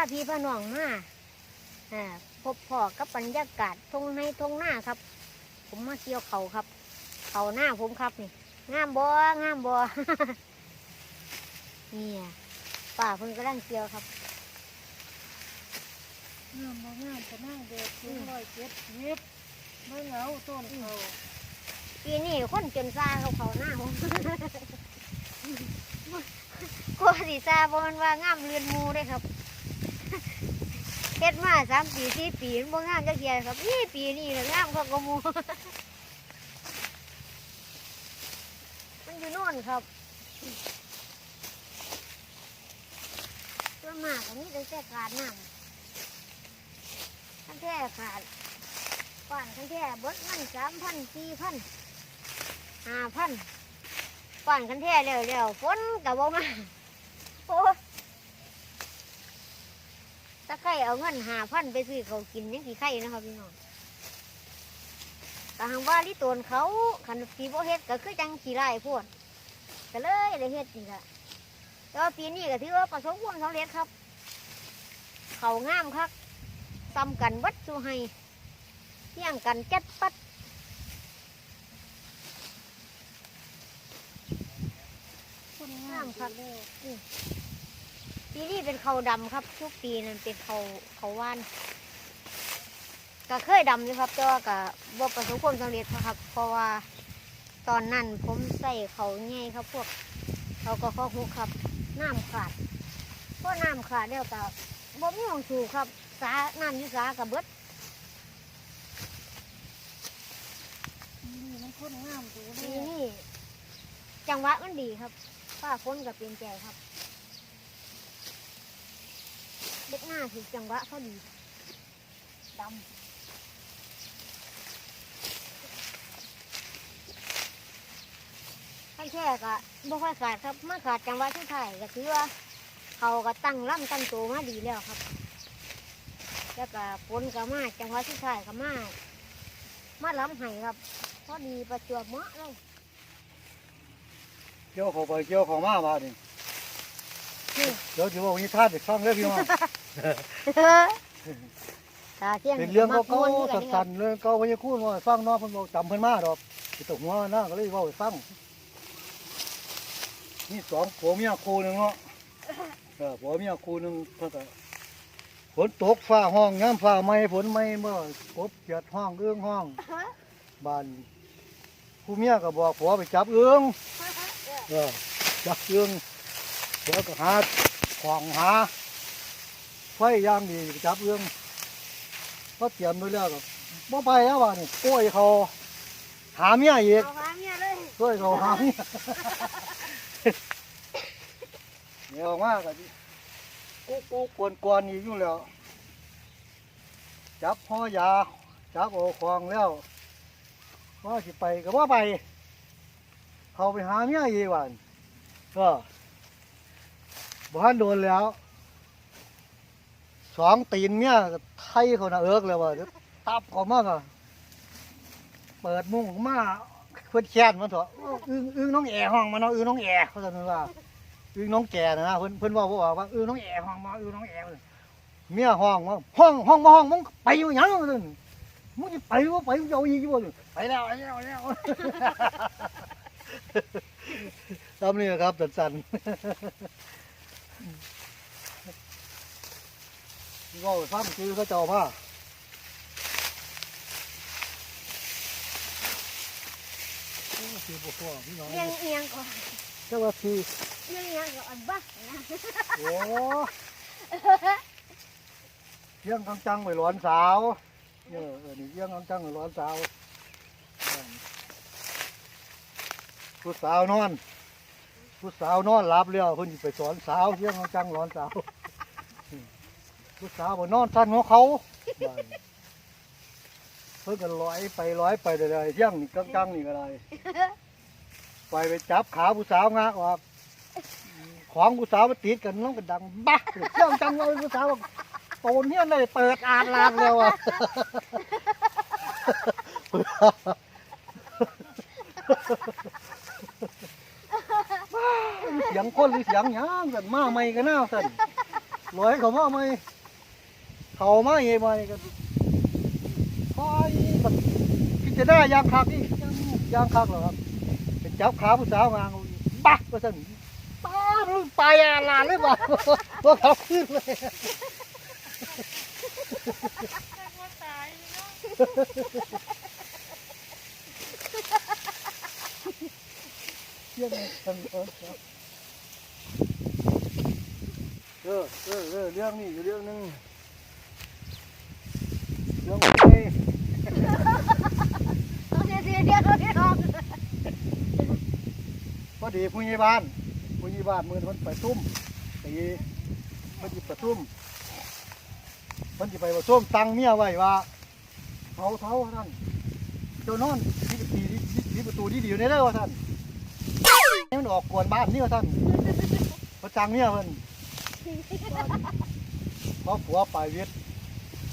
าพี่พาน้องมาอ่าพบพ่อกับบรรยากาศทงในทงหน้าครับ ผมมาเกี่ยวเขาครับ เขาหน้าผมครับนี่งามบ่งามบ่เนี่ยป่าเพิ่นกำลังเกี่ยวครับงามบ่งามจะนั่งเด็กสูงร้อยเจ็ดสิบไม่เหงาต้นเขาปีนี้คนจนซาเขาเขาหน้าผมกลัวสีซาบมันว่างามเรือนหมูเลยครับ เฮ็ดมาสามปีสี่ปีมันบ่งามจักเทียครับนี่ปีนี้แหละงามเขาก็หมูมันอยู่โน่นครับส่วนมากอันนี้จะแค่ขาดน้ำขั้นแท้ขาดป้านขั้นแท้เบิดเงินสามพันสี่พันห้าพันป้านขั้นแท้เร็วๆฝนกับบ่มาโอ้ ตะไคร่เอาเงินห้าพันไปซื้อเขาวกินยังกี่ไข่นะครับพี่น้องแต่หางว่าลิตนเขาขันสีโบเฮ็ดก็คือจังขี้ไร่พวดก็เลยได้เฮ็ดนี่ละแต่ว่าปีนี้ก็ถือว่าประสบความสำเร็จครับ เขางามครับซ้ำกันวัดสุให้เที่ยงกันจัดปัดคนงามครับเลย ปีนี้เป็นเขาดำครับ ทุกปีนั้นเป็นเขาเขาว่านก็เคยดำอยู่ครับแต่ว่าก็บ่ประสบความสำเร็จครับ เพราะว่าตอนนั้นผมใส่เขาใหญ่ครับ พวกเขาก็ข้อหุกครับน้ำขาดเพราะน้ำขาดแล้วก็บ่มีของสูบครับ สาน้ำอยุสากับเบิดนี่มันคนงามดูเลปียนี้จังหวะมันดีครับฟ้าฝนกับเปลี่ยนใจครับ เด็กหน้าถือจังหวะเขาดีดำขั้นแค่ก็บ่ค่อยขาดครับมาขาดจังหวะที่ไทายก็ถือว่าเขาก็ตั้งลำตั้งตัวมาดีแล้วครับ แล้วก็ฝนก็มาจังหวะที่ไทายก็มามาล้ำไห้ครับพอดีประจวบเหมาะเลยเกี่ยวเขาไปเกี่ยวเขามาบ้านี่นี่เดี๋ยวจะบอกวิธานเด็กฟังเด้อพี่น้อง ตาเที่ยงเป็นเรื่องมัเก่าม่วนๆอยู่กัสั้นนๆเรื่องเก่าพญาคูณว่าฟังเน้องเพิ่นบอกจำเพิ่นมาดอกสิตกหัวหน้าก็เลยเว้าให้ฟังมีสองผัวเมียคู่หนึงเนาะเออผัวเมียคู่หนึงเพิ่นก็ฝนตกฟ้าห้องย้ำฟ้าไหม้ฝนไหม้เมื่อกบเกียดห้องเอื้องห้องบ้านผู้เมียก็บอกผัวไปจับเอื้องเออจับเอื้องผัวก็หาของหา ไฟย่างดีไปจับเอื้องก็เตรียมไว้แล้วกับบ่ไปแล้วว่ะนี่กล้วยเขาหาเมียอีกเอาหาเมียเลยกล้วยเขาหาเมียเดี๋ยวมากกันกูกูกวนกวนๆอีกอยู่แล้ว จับห่อยา จับโอาคองแล้วว่าสิไปก็ว่าไป เขาไปหาเมียอีกวันก็บ้านโดนแล้ว สองตีนเนี่ยไทยเขาน่ะเอิกเลยว่าตับเขามากอะเปิดมุ้งออกมาเพื่อนแค้นมันเถอะอึ้งอึ้งน้องแอห้องมาเนาะอึ้งน้องแอเขาจะนึกว่าอึ้งน้องแก่นะเพื่อนเพื่อนว่าว่าว่าอึ้งน้องแอห้องมาอึ้งน้องแอเมียห้องมาห้องห้องมาห้องมึงไปอยู่ยังมึงมึงจะไปว่าไปมึงจะเอาอีกบ่ไปแล้วไปแล้วไปแล้วทำนี่ครับสันๆ ก็ซ้ำคือเขาเจ้ามาโอ้คือพวกพ่อพี่น้องเอียงเอียงก่อนเจ้าว่าคือเอียงเอียงก่อนบ้านะโอ้เยี่ยงกังจังไปหลอนสาวเออเออนี่เยี่ยงกังจังไปหลอนสาวผู้สาวนอนผู้สาวนอนหลับแล้วเพิ่นสิไปสอนสาวเยี่ยงกังจังหลอนสาว ผู้สาวบ่นอนสั้นของเขาบ้านเพิ่นก็ลอยไปลอยไปเลยๆเยี่ยงนี่กังจังนี่ก็ได้ไปไปจับขาผู้สาวงะออกของผู้สาวมาติดกันน้องก็ดังบ้าเจ้าจังเลยผู้สาวบอกโตนเนี่ยเลยเปิดอ่านลานแล้วอะเสียงคนหรือเสียงหยังสันมาใหม่ก็น่าสั่นลอยเขามาใหม่ เขามาเฮใหม่กันพายแบบพิจารณายางคักนี่ยางคักเหรอครับเป็นเจับขาผู้สาวงางบักว่าสั่นป้าบไปอาลานเลยบ่าว่าเขาขึ้นเลยจักว่าตายเนาะเที่ยงเลยสั่นเออเออเออเรื่องนี้อยู่เรื่องนึงเรื่องนี้ ต้องเสียเสียเดียวเดียว พอ ดีผู้ใหญ่บ้านผู้ใหญ่บ้านมือมันไปตุ้มตีมันจิประตุ้มมันจะไปประตุ้มตังเมียไว้ว่าเอาเท้าท่านเจ้านอนที่ประตูที่ประตูที่ดีอยู่ในเด้อว่าท่านให้มันออกกวนบ้านนี่ว่าท่านพระจังเมียเพิ่นพอผัวไปเวีย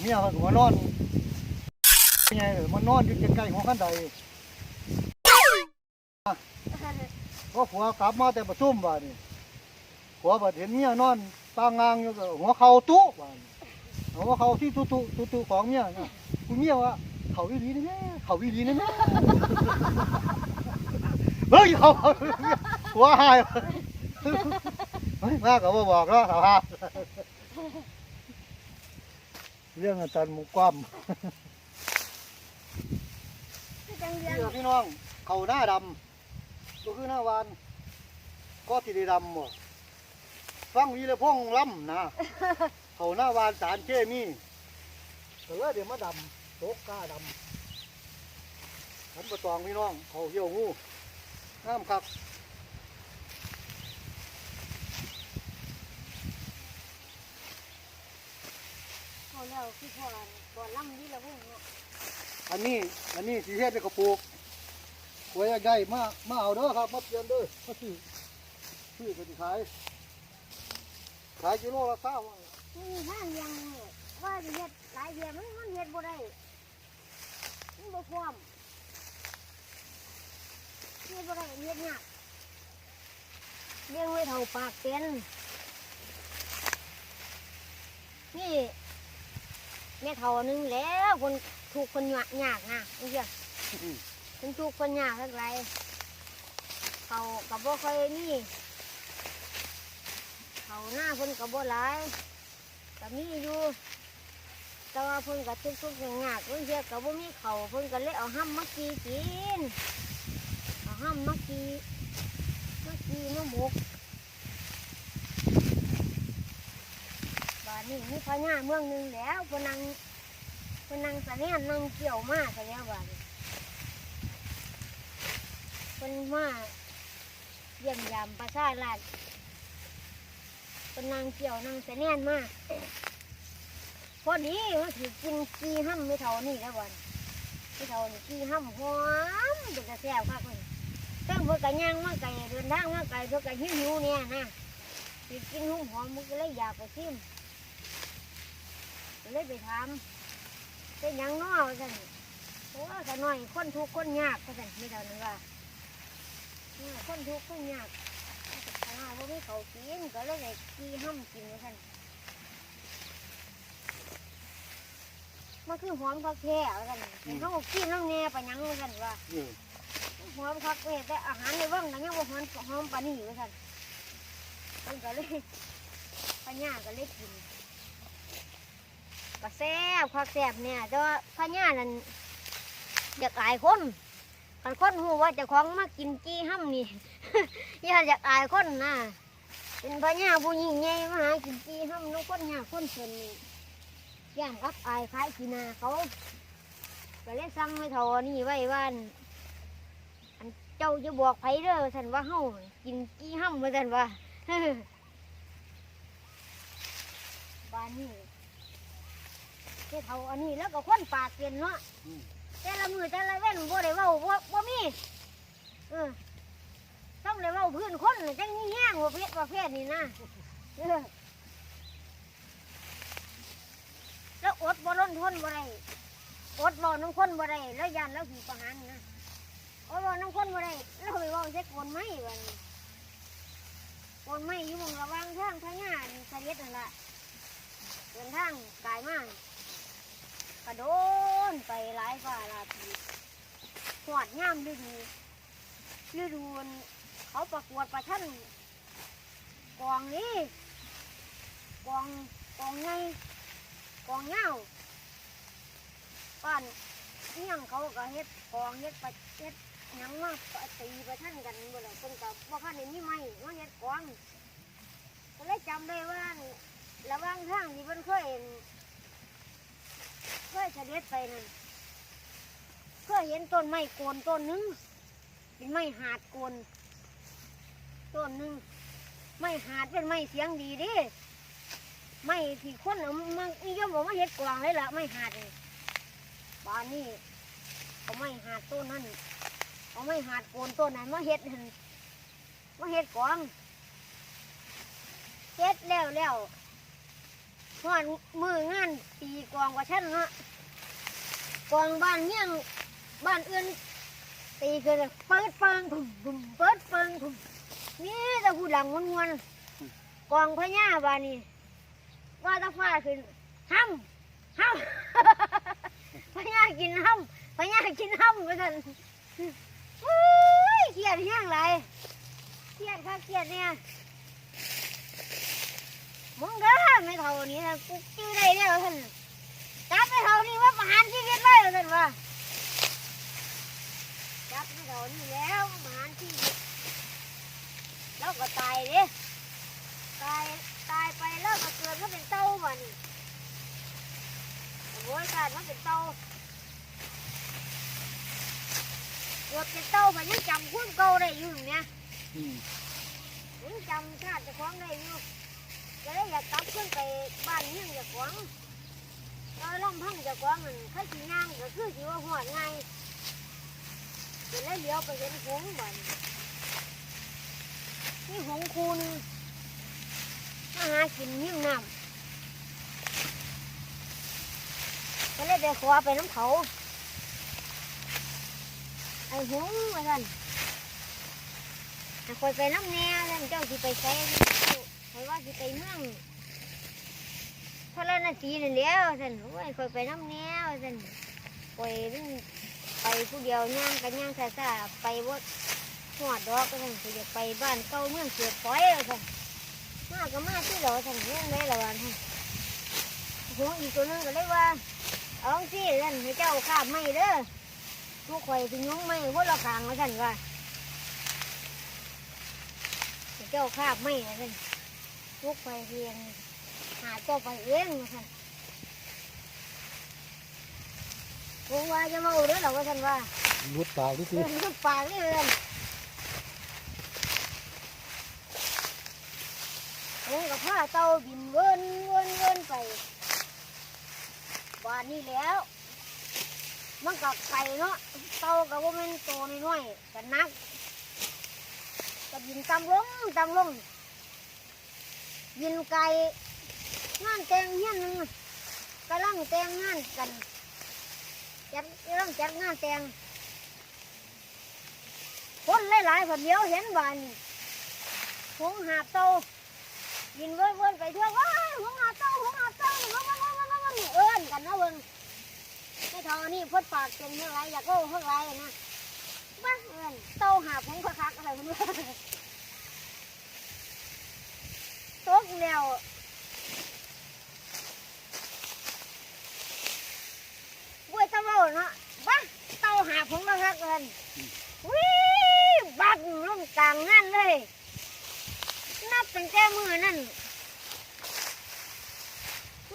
เมียเพิ่นก็มานอนไงมันนอนอยู่ใกล้ๆหัวขั้นใด พอผัวกลับมาแต่ประชุมว่านี่ผัวบัดเห็นเมียนอนตางางอยู่ก็หัวเข่าตุ๊ว่านี่หัวเข่าที่ตุ๊ตุ๊ตุ๊ตุ๊ของเมียนะคุณเมียว่าเขาวิลีนี่แม่เขาวิลีนี่แม่เฮ้ยเขาเขาหัวหายเฮ้ยมาก็บ่บอกแล้วสภาพเรื่องอาจารย์หมุกความจังเรียนเชื่อพี่น้องเขาหน้าดำ ก็คือหน้าวาน ก็ติได้ดำบ่ฟังวีละพงษ์ล้ำนะเขาหน้าวานสารเคมีแต่ว่าเดี๋ยวมาดำโตกกล้าดำขันประตองพี่น้อง เขาเหี่ยวงูน้ำครับเขาแล้วคือพอบ่ล่ำนี่ละพุ่งเนาะอันนี้ อันนี้สีเฮ็ดเป็นกระปุก หวยใหญ่มามาเอาเด้อครับมาเปลี่ยนเด้อมาซื้อซื้อก็สิขายขายกิโลละเก้านี่ห้างยังเนี่ยว่าสิเฮ็ดหลายเดือนมันมันเฮ็ดบ่ได้มันบ่พร้อมเฮ็ดบ่ได้เฮ็ดยากเลี้ยงไว้เท่าปากเป็นนี่แม่เท่านึงแล้วคนถูกคนหยากยากนะนี่เสี ยคนถูกคนยากเท่าไรเขากับบ่ค่อยมีเขาหน้าคนกับบ่หลายก็มีอยู่แต่ว่าเพิ่นก็ทุกทุกอย่างยากเพิ่นเทียก็บ่มีเขาวเพิ่นก็เลยเอาห้ำมากีกินเอาห้ำมากีมากีมาหมกบ้านนี้มีพญาเมืองหนึ่งแล้วเพนนังเพนนังสะเนียนนั่งเกี่ยวมาซะแล้วบ้าน เพิ่นมาเยี่ยมยามประชาราษฎร์เพิ่นนั่งเกี่ยวนั่งสะเนียนมากพอดีมันถือกินกีห้ำไม่เท่านี่แล้ววันไม่เท่านี่กีห้ำหอมเป็นกระแซ่บมากเลยตั้งเพื่อกระย่างมาไก่เดินทางมาไก่เพื่อกระหิวหิวเนี่ยนะถือกินหุ่มหอมมันก็เลยอยากไปชิมก็เลยไปถามเป็นยังนอสันโอ้ขน้อยคนทุกคนยากก็สันไม่เท่านึงว่า คนทุกข์คนยากขนาดว่าไม่เขากินก็เลยได้กีห้ำกินว่าสันมันคือหอมคักแท้ว่ากันเห็นเขาบอกกินน้ำแน่ปะหยังว่ากันว่าอืมหอมคักแท้แต่อาหารในเบ้างก็ยังว่าหอมหอมปานนี้ว่ากันมันก็เลยปัญญาก็เลยกินก็แซ่บคักแซ่บเนี่ยแต่ว่าปัญญานั่นอยากอายคน คันคนหูว่าจะของมากินกี้ห้ำนี่อย่าอยากอายคนนะเป็นปัญญาผู้ยิ่งใหญ่มาหากินกี้ห้ำน้องคนยากคนส่วนนี้ย่างอับอายคล้ายกีนาเขาก็เลยสั่งให้เท่านี่ไว้ว่านอันเจ้าจะบอกไผเด้อสันว่าเฮากินกี้ห้ำมาสันว่าบ้านนี้เท่าอันนี้แล้วก็คนปากเปลี่ยนเนาะอืม แต่ละมือแต่ละเว้นบ่ได้เว้าบ่บ่มีเออต้องได้เว้าพื้นคนน่ะจังนี้แห้งประเภทประเภทนี้นะเออแล้วอดบ่ร้นทนบ่ได้อดบ่น้ำคนบ่ได้แล้วยันแล้วผีประหารนะอดบ่น้ำคนบ่ได้แล้วไปเว่าใช้คนไหมวันนี้กนไม่อยู่หมองระหวังทางพญานี่เสด็จนั่นละเดินทางกายมาก กระโดนไปหลายฝ่าลายปีหอดย่ามฤดูฤดูเขาประกวดประชันกองนี้กองกองใหญ่กองเงาป้านเที่ยงเขาก็เฮ็ดกองเฮ็ดประเฮ็ดหยังมาปตีประทันกันบ่ล่ะเพิ่นก็บ่คันได้มีไม้มาเฮ็ดกวางก็เลยจำได้ว่าระหว่างทางที่เพิ่นเคย เห็นเคยเสด็จไปนั่นเคยเห็นต้นไม้โกนต้นหนึงเป็นไม้หาดโกนต้นหนึงไม้หาดเป็นไม้เสียงดีเดิไม้ที่คนเอามานิยมบอกว่าเฮ็ดกวางเลยล่ะไม้หาดนี่บ้านนี้เอาไม้หาดต้นนั้นเอาไม่หาดโกนต้นนั้นมาเฮ็ดหั่นมาเฮ็ดกวางเฮ็ดแล้วแล้ว หอนมืองานตีกวางกว่าฉันเนาะกวางบ้านเมี่ยงบ้านอื่นตีคือเปิดเปิงพุ่มพุ่มเปิดเปิงพุ่มนี่แต่ผู้หลังมันวนๆกวางพญาบ้านนี้ว่าตะฟ้าขึ้นห้ำห้ำพญากินห้ำพญากินห้ำไปกันอุ้ยเครียดแห้งไรเครียดค่ะเครียดเนี่ยมึงเด้อไม่เท่า นี้นะกูจื้อได้แล้วท่านจับไม่เท่านี้ว่าประหารชีวิตเลยท่านว่าจับไม่เท่านี้แล้วประหารชีวิตแล้วก็ตายด้ตายตายไปแล้วก็เกิดมาเป็นเต้าบ่นี่โอ้ยการมาเป็นเต้าเกิดเป็นเต้ามันยังจำคุ้นเก่าได้อยู่เนี่ยยังจำชาติจะคล้องได้อยู่ ก็เลยอยากกลับขึ้นไปบ้านเมืองเจะคล้าของเราล่องพังเจะคล้าของมันเข้าสีย่างก็คือสีว่าหอดง่ายก็เลยเลี้ยวไปเห็นหงส์บ้านนี่หงส์คูหนงมาหากินยิ่งน้ำก็เลยไปขอไปน้ำเขาไอ้หงว่าท่านคอยไปน้ำแน่ท่านเจ้าสิไปใส่ค อยว่าสิไปเมืองพระนาทีนั่นแล้วท่านโอ้ยคอยไปน้ำแนว่าท่านคอยมันไปผู้เดียวย่างกันย่างซาซาไปวัดหัวดอกก็ท่านจะไปบ้านเก่าเมืองเสียปล่อยว่าท่านมาก็มาที่เราท่านเรื่องแม่ละวันท่านหงอีกตัวนึงก็เลยว่าเอาสิท่านให้เจ้าข้าไม่เด้อทุกข่อยถึงยุ้งไม่พวกเราขางมาสั่นว่าเจ้าคาไม่สัน ทุกข่อยเพียงหาเจ้าไปเองมาสั่นผมว่าจะมาเอาเด้อเราก็สั่นว่ารุดปากดิสิเรื่องมันปากนี่เลยผมกับผ้าเตาบินเวินเวินเวินไปบ้านนี้แล้ว มันก็ไก่เนาะเตากับว่ามันโตน้อยๆกันนักก็ยินตำลงตำลง ยินไก่งานแต่งเฮียนนึงกำลังแต่งงานกันจัดกำลังจัดงานแต่งคนหลายๆคนเดียวเห็นบ้านหงหาบเตยินเว้นๆไปทั่วว้าหงหาบเตหงหาบเตาหงหาบเตาหงหาบเตาเอิ้นกันนะเบิ่งไม่ทอนนี้พดปากเป็นเท่าไรอยากโอ้เท่าไรนะบ้าเงินโตหาผงคักๆอะไรมันว่าตก แล้วบ้วยตะเวาเนาะบ้าเต้าหาผงคักๆเลยวิบักลงกลางงานเลย นับตั้งแต่มือนั่น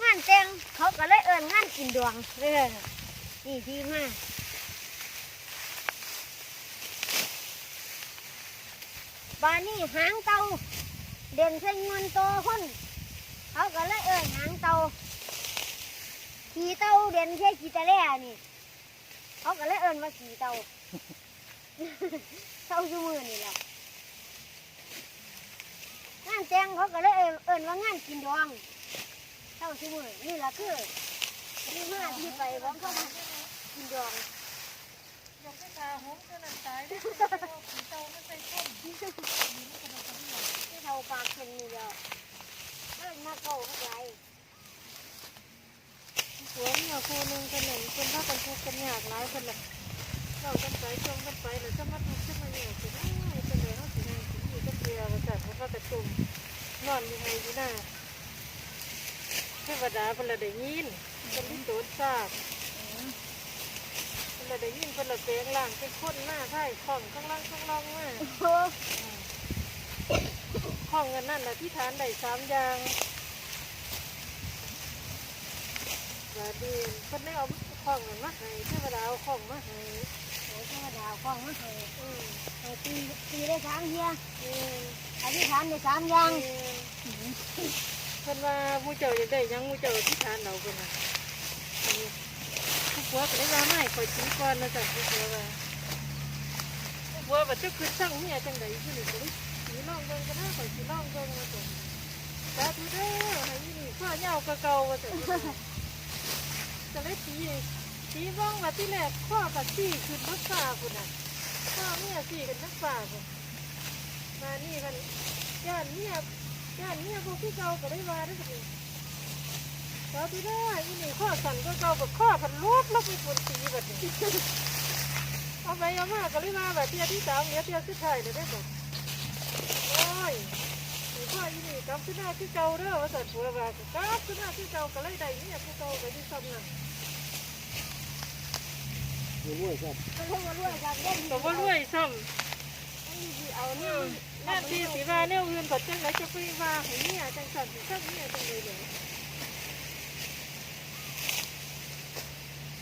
งานแต่งเขาก็เลยเอินงานกินดวงเลยนี่ที่มาบานนี่หางเตา เด่นเส้นเงินโตคนเขาก็เลยเอ่ยหางเตาขี่เตาเด่นแค่ขี่ตะแล่นี่เขาก็เลยเอิญว่าขี่เตาเตาอยู่มือนี่แหละงานแจงเขาก็เลยเอิ้นเอิญว่างานกินดองเต้าอยู่มือนี่แหละคือที่มาที่ไปของเขามากินดองอยากไปตาหงส์เท่านั้นตายได้อเอาขี้เตามาใส่ต้ม เท่าปากเข็นนี่เดียวเล่นมาเก่าเท่าไรหัวเมียคู่หนึงคนหนึ่งคนพากันทุกข์กันยากหลายคนละเรากันไปจมกันไปแล้วจะมาทุกข์ขึ้นมาเนี่ยสิได้เป็นเลยเขาสิได้สิอยู่กันเดียวว่าจัดเขาก็กระจุมนอนอยู่ไงอยู่หน้าเทวดาเพิ่นละได้ยินเพิ่นที่โดนทราบเพิ่นละได้ยินเพิ่นละเปลงล่างเป็นคนหน้าไถ่ของข้างล่างข้างล่างมาโอ้ห้องเงินนั่นนะที่ฐานได้สามอย่างบาดีเพิ่นได้เอาของเงินมาให้เทวดาเอาของมาให้โหเทวดาคล้องมาให้อืมให้ตีตีได้สามเทียอืมอธิษฐานได้สามอย่างเพิ่นว่าหมูเจ้าอยากได้หยังหมูเจ้าที่ฐานเอาเพิ่นน่ะอันนี้ผู้ผัวก็ได้ว่าไม่คอยตีก่อนนะจ๊ะผู้ผัวว่าผู้ผัวว่าเจ้าคือสั่งเมียจังใดอยู่นี่ก็ได้ สีน้องเบิ่งกันนะคอยสีน้องเบิ่งว่าจังสาธุเด้อให้อีนี่ข้าเหย้ากะเก่าว่าจังจะเลยตีตีบ้องว่าที่แรกข้อกับตีขึ้นทักฟ้าพุ่นน่ะข้อเมียตีกันทักฟ้าพุ่นมานี่มันย่านเมียย่านเนี่ยพวกที่เก่าก็ได้ว่าได้สิสาธุได้อีนี่ข้อสั่นก็เก่ากับข้อพันรูปแล้วไปปวดตีแบบนี้เอาไปเอามาก็เลยมาแบบเตี้ยที่สามเนี้ยเตี้ยสุดท้ายเลยได้ก่อน โอ้ยนี่ข้ออีนี่กลับขึ้นหน้าที่เก่าเด้อว่าสั่นผัวว่ากลับขึ้นหน้าที่เก่าก็เลยได้เนี่ยผู้เก่าก็ที่ซ้ำนั่นรวยครับมันคงมาด้วยกันเล่นก็ว่ารวยซ้เอาำนี่อืมนั่นที่สีว่าเนี่ยอื่นผัดจังไรจะไปว่าห้เนี่ยจังสั่นจังเนี่ยจังเลยเลย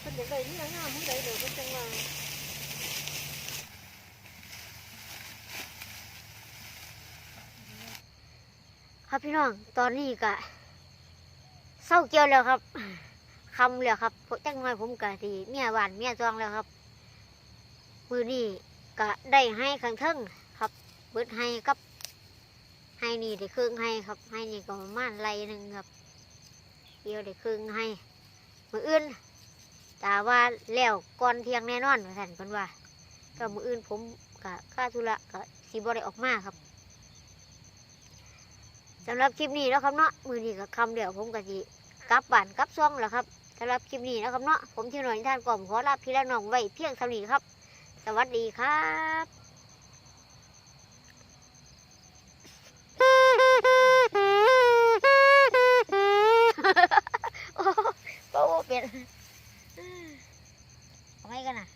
เป็นเด็กใดนี่งามผู้ใดเดี๋ยวเป็นจังมา ครับพี่น้อง ตอนนี้ก็เศร้าเกี่ยวแล้วครับคำแล้วครับผมจังไงผมกะทีเมียหวานเมียจองแล้วครับ มือนี้ก็ได้ให้ขังเทิงครับเบิดให้กับให้นี่ได้ครึ่งให้ครับ ให้นี่ก็ประมาณไรหนึ่งครับเกี่ยวได้ครึ่งให้ มืออื่นแต่ว่าแล้วก่อนเที่ยงแน่นอนว่าท่านเพิ่นว่า ก็มืออื่นผมก็ค่าธุระก็สีบ่ได้ออกมาครับ สำหรับคลิปนี้แล้วครับเนาะมือนี้ก็คำเดียวผมก็สิกลับบ้านกลับซ่องแล้วครับสำหรับคลิปนี้นะครับเนาะผมที่หน่วยนิท่านกล่อมขอลาพี่และน้องไว้เพียงเท่านี้ครับ สวัสดีครับโอ้โหเปลี่ยนเอาไงกันนะ